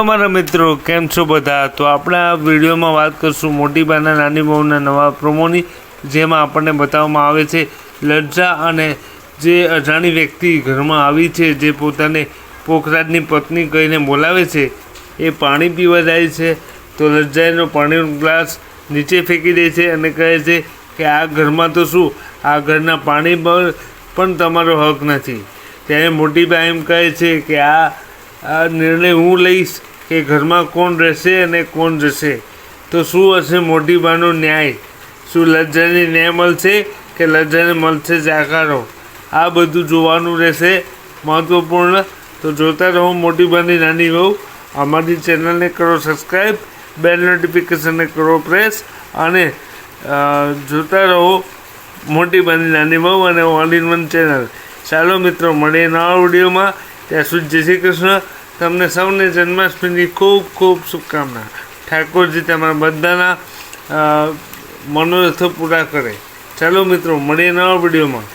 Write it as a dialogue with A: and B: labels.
A: અમારા મિત્રો, કેમ છો બધા? તો આપણે આ વિડીયોમાં વાત કરશું મોટી બાના, નાની બહુના નવા પ્રોમોની, જેમાં આપણને બતાવવામાં આવે છે લજ્જા અને જે અજાણી વ્યક્તિ ઘરમાં આવી છે, જે પોતાને પોખરાજની પત્ની કહીને બોલાવે છે, એ પાણી પીવા જાય છે. તો લજ્જા એનો પાણીનો ગ્લાસ નીચે ફેંકી દે છે અને કહે છે કે, આ ઘરમાં તો શું? આ ઘરના પાણી પર પણ તમારો હક નથી. ત્યારે મોટી બા એમ કહે છે કે, આ આ નિર્ણય હું લઈશ કે ઘરમાં કોણ રહેશે અને કોણ જશે. તો શું હશે મોટી બાનો ન્યાય? શું લજ્જાને ન્યાય મળશે કે લજ્જાને મળશે જાકારો? આ બધું જોવાનું રહેશે. મહત્ત્વપૂર્ણ તો જોતા રહો મોટી બાની નાની બહુ અમારી ચેનલને કરો સબસ્ક્રાઈબ બેલ નોટિફિકેશનને કરો પ્રેસ અને જોતા રહો મોટી બાની નાની બહુ અને ઓલ ઇન વન ચેનલ. ચાલો મિત્રો, મળીએ નવા વિડીયોમાં. ત્યાં સુધી જય શ્રી કૃષ્ણ. તમને સૌને જન્માષ્ટમીની ખૂબ ખૂબ શુભકામના. ઠાકોરજી તમારા બધાના મનોરથો પૂરા કરે. ચાલો મિત્રો, મળીએ નવા વિડીયોમાં.